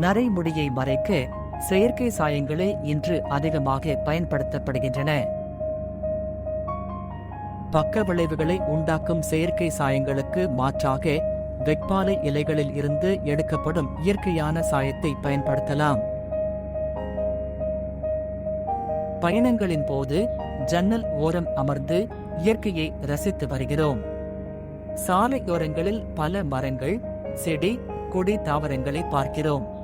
நரைமுடியை மறைக்க செயற்கை சாயங்களே இன்று அதிகமாக பயன்படுத்தப்படுகின்றன. பக்க விளைவுகளை உண்டாக்கும் செயற்கை சாயங்களுக்கு மாற்றாக வெப்பாலை இலைகளில் இருந்து எடுக்கப்படும் இயற்கையான சாயத்தை பயன்படுத்தலாம். பயணங்களின் போது ஜன்னல் ஓரம் அமர்ந்து இயற்கையை ரசித்து வருகிறோம். சாலையோரங்களில் பல மரங்கள் செடி கொடி தாவரங்களை பார்க்கிறோம்.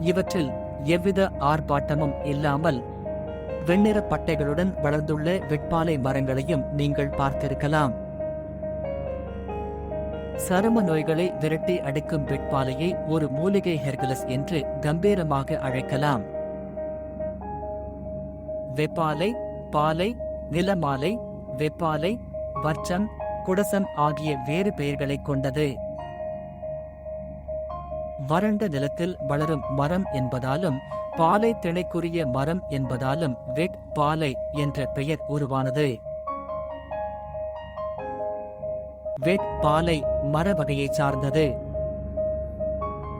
இவற்றில் எவ்வித ஆர்ப்பாட்டமும் இல்லாமல் வெண்ணிற பட்டைகளுடன் வளர்ந்துள்ள வெட்பாலை மரங்களையும் நீங்கள் பார்த்திருக்கலாம். சரும நோய்களை விரட்டி அடிக்கும் வெட்பாலையை ஒரு மூலிகை ஹெர்குலஸ் என்று கம்பீரமாக அழைக்கலாம். வெப்பாலை பாலை நிலமாலை வெப்பாலை வர்ச்சம் குடசம் ஆகிய வேறு பெயர்களைக் கொண்டது. வறண்ட நிலத்தில் வளரும் மரம் என்பதாலும் பாலை திணைக்குரிய மரம் என்பதாலும் வெட் பாலை என்ற பெயர் உருவானது. வெட் பாலை மர வகையைச் சார்ந்தது.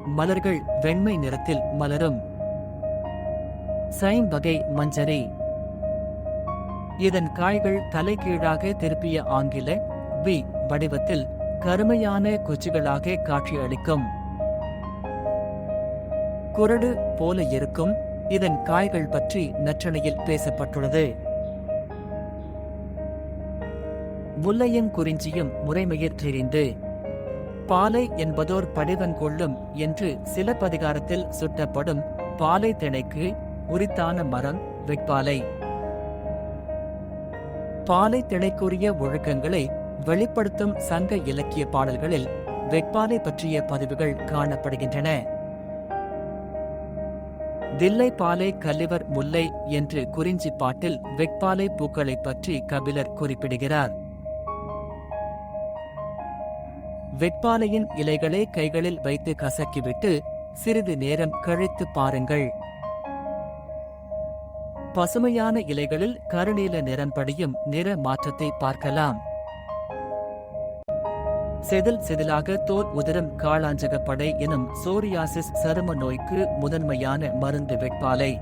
மலர்கள் வெண்மை நிறத்தில் மலரும். சைம் வகை மஞ்சரி. இதன் காய்கள் தலைகீழாக திருப்பிய ஆங்கில வி வடிவத்தில் கருமையான குச்சிகளாக காட்சியளிக்கும். குரடு போல இருக்கும் இதன் காய்கள் பற்றி நற்றணையில் பேசப்பட்டுள்ளது. முல்லையங்குறிஞ்சியும் முறைமையிற் தெரிந்து பாலை என்பதோர் படிவன் கொள்ளும் என்று சிலப்பதிகாரத்தில் சுட்டப்படும் பாலை திணைக்கு உரித்தான மரம் வெட்பாலை. பாலை திணைக்குரிய ஒழுக்கங்களை வெளிப்படுத்தும் சங்க இலக்கிய பாடல்களில் வெட்பாலை பற்றிய பதிவுகள் காணப்படுகின்றன. தில்லை பாலை கல்லிவர் முல்லை என்று குறிஞ்சி பாட்டில் வெட்பாலை பூக்களைப் பற்றி கபிலர் குறிப்பிடுகிறார். வெட்பாலையின் இலைகளை கைகளில் வைத்து கசக்கிவிட்டு சிறிது நேரம் கழித்து பாருங்கள். பசுமையான இலைகளில் கருநீல நிறம் படியும் நிற மாற்றத்தை பார்க்கலாம். செதில் செதிலாக தோல் உதிரம் காளாஞ்சகப்படை எனும் சோரியாசிஸ் சரும நோய்க்கு முதன்மையான மருந்து வெட்பாலை.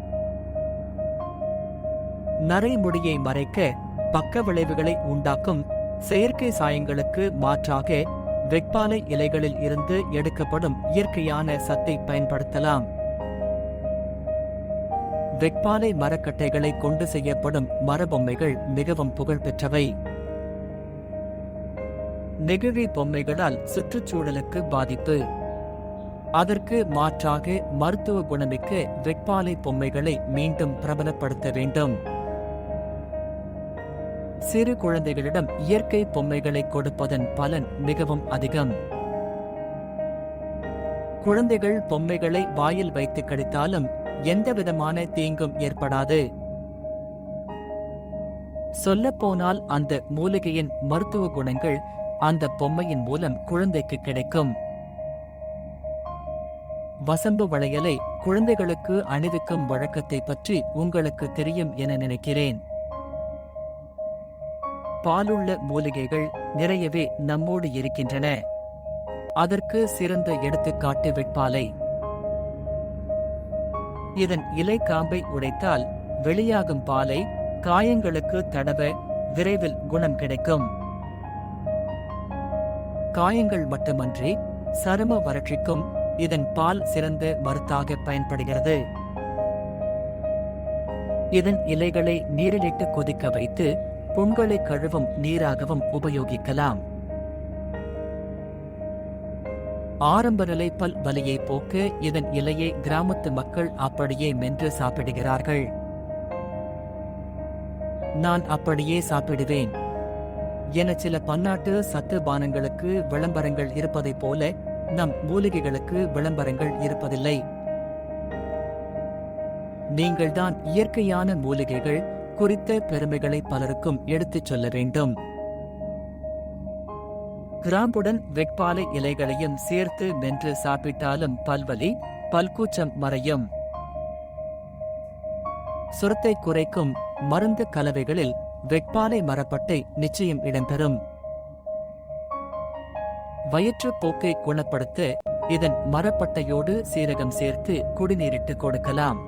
நரைமுடியை மறைக்க பக்க விளைவுகளை உண்டாக்கும் செயற்கை சாயங்களுக்கு மாற்றாக வெட்பாலை இலைகளில் இருந்து எடுக்கப்படும் இயற்கையான சத்தை பயன்படுத்தலாம். வெட்பாலை மரக்கட்டைகளை கொண்டு செய்யப்படும் மரபொம்மைகள் மிகவும் புகழ்பெற்றவை. நெகிழி பொம்மைகளால் சுற்றுச்சூழலுக்கு பாதிப்பு. அதற்கு மாற்றாக மருத்துவ குணமிக்க வெட்பாலை பொம்மைகளை மீண்டும் பிரபலப்படுத்த வேண்டும். சிறு குழந்தைகளிடம் இயற்கை பொம்மைகளை கொடுப்பதன் பலன் மிகவும் அதிகம். குழந்தைகள் பொம்மைகளை வாயில் வைத்து கடித்தாலும் எந்தவிதமான தீங்கும் ஏற்படாது. சொல்லப்போனால் அந்த மூலிகையின் மருத்துவ குணங்கள் அந்த பொம்மையின் மூலம் குழந்தைக்கு கிடைக்கும். வசம்பு வளையலை குழந்தைகளுக்கு அணிவிக்கும் வழக்கத்தை பற்றி உங்களுக்கு தெரியும் என நினைக்கிறேன். பாலுள்ள மூலிகைகள் நிறையவே நம்மோடு இருக்கின்றன. அதற்கு சிறந்த எடுத்துக்காட்டு வெட்பாலை. இதன் இலை காம்பை உடைத்தால் வெளியாகும் பாலை காயங்களுக்கு தடவ விரைவில் குணம் கிடைக்கும். காயங்கள் மட்டுமன்றி சரும வறட்சிக்கும் இதன் பால் சிறந்த மருத்தாக பயன்படுகிறது. இதன் இலைகளை நீரிலிட்டு கொதிக்க வைத்து புண்களை கழுவும் நீராகவும் உபயோகிக்கலாம். ஆரம்ப நிலை பல் வலியை போக்க இதன் இலையை கிராமத்து மக்கள் அப்படியே மென்று சாப்பிடுகிறார்கள். நான் அப்படியே சாப்பிடுவேன். என சில பன்னாட்டு சத்து பானங்களுக்கு விளம்பரங்கள் இருப்பதைப் போல நம் மூலிகைகளுக்கு விளம்பரங்கள் இருப்பதில்லை. நீங்கள்தான் இயற்கையான மூலிகைகள் குறித்த பெருமைகளை பலருக்கும் எடுத்துச் சொல்ல வேண்டும். கிராம்புடன் வெட்பாலை இலைகளையும் சேர்த்து மென்று சாப்பிட்டாலும் பல்வலி பல்கூச்சம் மறையும். சுரத்தை குறைக்கும் மருந்து கலவைகளில் வெப்பாலை மரப்பட்டை நிச்சயம் இடம்பெறும். வயிற்றுப் போக்கை குணப்படுத்த இதன் மரப்பட்டையோடு சீரகம் சேர்த்து குடிநீரிட்டு கொடுக்கலாம்.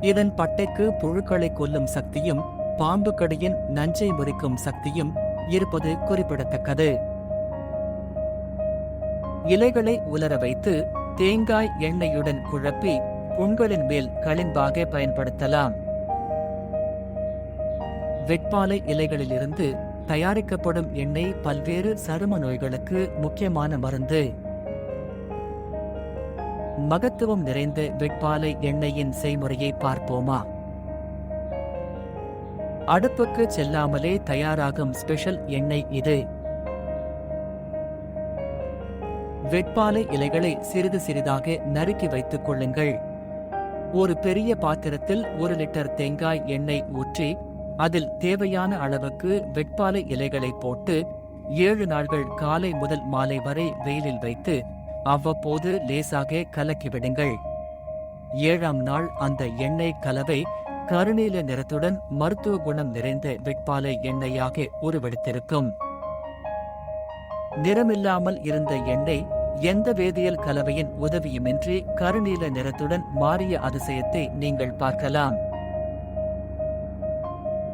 இதன் பட்டைக்கு புழுக்களை கொல்லும் சக்தியும் பாம்பு கடியின் நஞ்சை முறிக்கும் சக்தியும் இருப்பது குறிப்பிடத்தக்கது. இலைகளை உலர வைத்து தேங்காய் எண்ணெயுடன் குழப்பி புண்களின் மேல் களிம்பாக பயன்படுத்தலாம். வெட்பாலை இலைகளிலிருந்து தயாரிக்கப்படும் எண்ணெய் பல்வேறு சரும நோய்களுக்கு முக்கியமான மருந்து. மகத்துவம் நிறைந்த வெட்பாலை எண்ணெயின் செய்முறையை பார்ப்போமா? அடுப்புக்கு செல்லாமலே தயாராகும் ஸ்பெஷல் எண்ணெய் இது. வெட்பாலை இலைகளை சிறிது சிறிதாக நறுக்கி வைத்துக் கொள்ளுங்கள். ஒரு பெரிய பாத்திரத்தில் ஒரு லிட்டர் தேங்காய் எண்ணெய் ஊற்றி அதில் தேவையான அளவுக்கு வெட்பாலை இலைகளை போட்டு ஏழு நாள்கள் காலை முதல் மாலை வரை வெயிலில் வைத்து அவ்வப்போது லேசாக கலக்கிவிடுங்கள். ஏழாம் நாள் அந்த எண்ணெய் கலவை கருநீல நிறத்துடன் மருத்துவ குணம் நிறைந்த வெட்பாலை எண்ணெயாக உருவெடுத்திருக்கும். நிறமில்லாமல் இருந்த எண்ணெய் எந்த வேதியியல் கலவையின் உதவியுமின்றி கருநீல நிறத்துடன் மாறிய அதிசயத்தை நீங்கள் பார்க்கலாம்.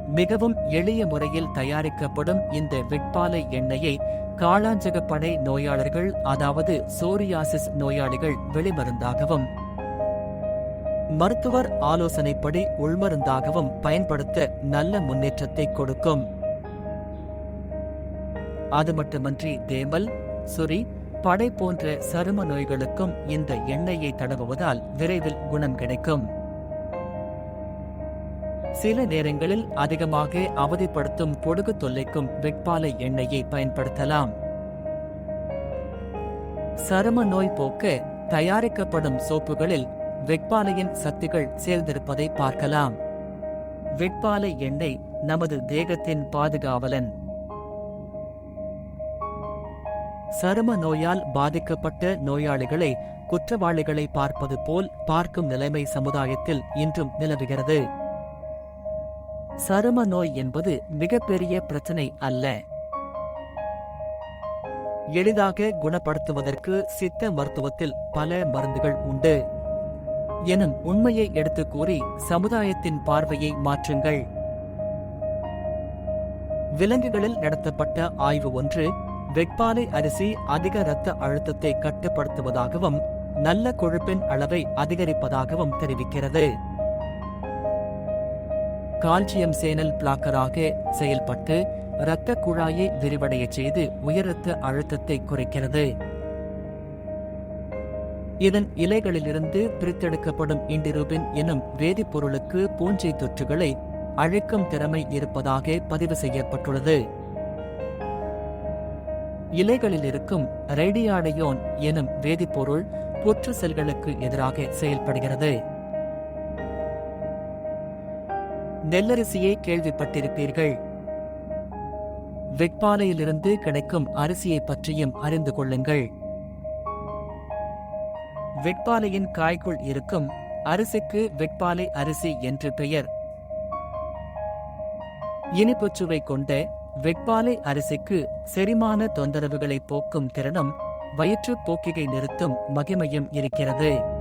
மிகவும் எளிய முறையில் தயாரிக்கப்படும் இந்த வெட்பாலை எண்ணெயை காளாஞ்சகப்படை நோயாளர்கள் அதாவது சோரியாசிஸ் நோயாளிகள் வெளிமருந்தாகவும் மருத்துவர் ஆலோசனைப்படி உள்மருந்தாகவும் பயன்படுத்த நல்ல முன்னேற்றத்தை கொடுக்கும். அது மட்டுமன்றி தேமல் சுரி படை போன்ற சரும நோய்களுக்கும் இந்த எண்ணெயை தடவுவதால் விரைவில் குணம் கிடைக்கும். சில நேரங்களில் அதிகமாக அவதிப்படுத்தும் பொடுகு தொல்லைக்கும் வெட்பாலை எண்ணெயை பயன்படுத்தலாம். சரும நோய் போக்க தயாரிக்கப்படும் சோப்புகளில் வெட்பாலையின் சத்துகள் சேர்ந்திருப்பதை பார்க்கலாம். வெட்பாலை எண்ணெய் நமது தேகத்தின் பாதுகாவலன். சரும நோயால் பாதிக்கப்பட்ட நோயாளிகளை குற்றவாளிகளை பார்ப்பது போல் பார்க்கும் நிலைமை சமுதாயத்தில் இன்றும் நிலவுகிறது. சரும நோய் என்பது மிகப்பெரிய பிரச்சனை அல்ல. எளிதாக குணப்படுத்துவதற்கு சித்த மருத்துவத்தில் பல மருந்துகள் உண்டு. எனும் உண்மையை எடுத்து கூறி சமுதாயத்தின் பார்வையை மாற்றுங்கள். விலங்குகளில் நடத்தப்பட்ட ஆய்வு ஒன்று வெட்பாலை அரிசி அதிக இரத்த அழுத்தத்தை கட்டுப்படுத்துவதாகவும் நல்ல கொழுப்பின் அளவை அதிகரிப்பதாகவும் தெரிவிக்கிறது. கால்சியம் சேனல் பிளாக்கராக செயல்பட்டு இரத்த குழாயை விரிவடைய செய்து உயர் அழுத்தத்தை குறைக்கிறது. இதன் இலைகளிலிருந்து பிரித்தெடுக்கப்படும் இண்டிரூபின் எனும் வேதிப்பொருளுக்கு பூஞ்சை தொற்றுகளை அழிக்கும் திறமை இருப்பதாக பதிவு செய்யப்பட்டுள்ளது. இலைகளில் இருக்கும் ரேடியாடையோன் எனும் வேதிப்பொருள் புற்று செல்களுக்கு எதிராக செயல்படுகிறது. நெல்லரிசியை கேள்விப்பட்டிருப்பீர்கள். வெட்பாலையிலிருந்து கிடைக்கும் அரிசியை பற்றியும் அறிந்து கொள்ளுங்கள். வெட்பாலையின் காய்க்குள் இருக்கும் அரிசிக்கு வெட்பாலை அரிசி என்று பெயர். இனிப்புச்சுவை கொண்ட வெட்பாலை அரிசிக்கு செரிமான தொந்தரவுகளை போக்கும் திறனும் வயிற்றுப் போக்கிகை நிறுத்தும் மகிமையும் இருக்கிறது.